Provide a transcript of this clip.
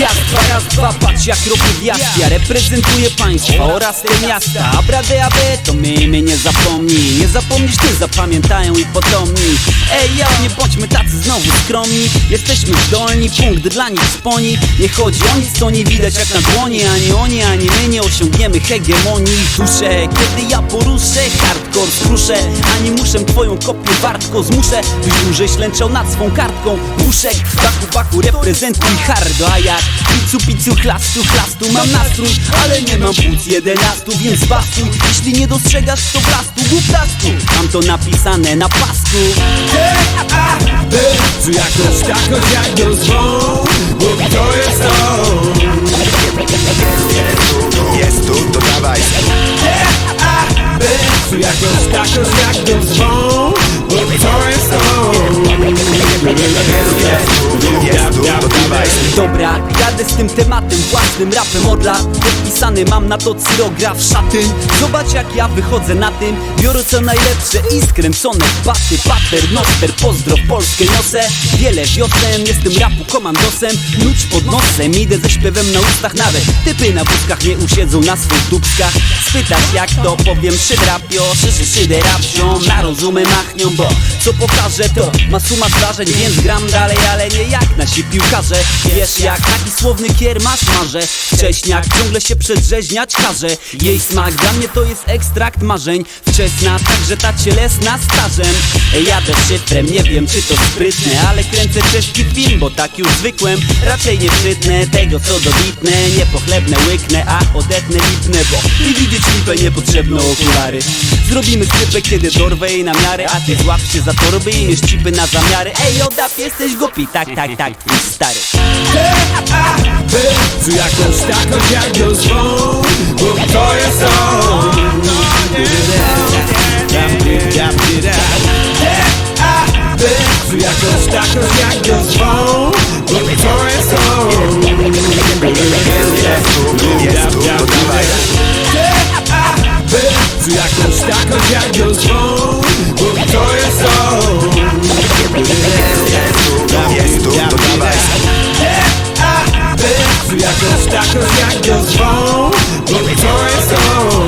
Raz, dwa, raz, dwa, patrz jak robię wjazd Ja reprezentuję państwa oraz te miasta. Abrade, abe, to my, my nie zapomnij Nie zapomnisz, ty zapamiętają i potomni. Ej, ja, nie bądźmy tacy znowu skromni. Jesteśmy zdolni, punkt dla nich sponi Nie chodzi o nic, co nie widać jak na dłoni. Ani oni, ani my nie osiągniemy hegemonii. Duszę, kiedy ja poruszę Hardcore skruszę, ani muszę twoją kopię wartko Zmuszę, byś dłużej ślęczał nad swą kartką. Muszek, baku, baku, reprezentuj hardo A jak picu, picu, chlastu, chlastu Mam nastrój, ale nie mam płuc jedenastu Więc bastuj, jeśli nie dostrzegasz to blastu Głuptastu, mam to napisane na pasku. Czy jakoś takoś jak go zwą Bo to jest to. Jest tu, to dawaj. Czy jakoś takoś jak go zwą Bo to jest to. Jest tu, to dawaj Dobra, jadę z tym tematem własnym rapem od lat. Podpisany mam na to cyrograf szatyn. Zobacz jak ja wychodzę na tym. Biorę co najlepsze i skręcone baty Pater, noster, pozdro Polskę niosę Wiele wiosen, jestem rapu komandosem. Nuć pod nosem, idę ze śpiewem na ustach. Nawet typy na wózkach nie usiedzą na swych dubskach Spytasz jak to powiem szydrapio Szyszy szydę rapsią, na rozumy machnią Bo co pokażę to ma suma zdarzeń Więc gram dalej, ale nie jak nasi piłkarze. Wiesz jak taki kiermasz marze. Wcześniak ciągle się przedrzeźniać każe. Jej smak dla mnie to jest ekstrakt marzeń. Wczesna, także ta cielesna starzem Jadę szyfrem, nie wiem czy to sprytne Ale kręcę czeski film, bo tak już zwykłem. Raczej nie przytnę tego co dobitne. Nie pochlebne łyknę, a odetnę lipnę Bo i widzieć lipę niepotrzebne okulary. Zrobimy skrypę kiedy dorwę jej na miarę A ty złap się za torby i cipy na zamiary. Ej, odap, jesteś głupi, tak, tak, tak, stary Czy jakoś takoś jak go zwą Bo to jest to Czy jakoś takoś jak go zwą Bo to jest to Czy jakoś takoś jak go zwą Bo to jest to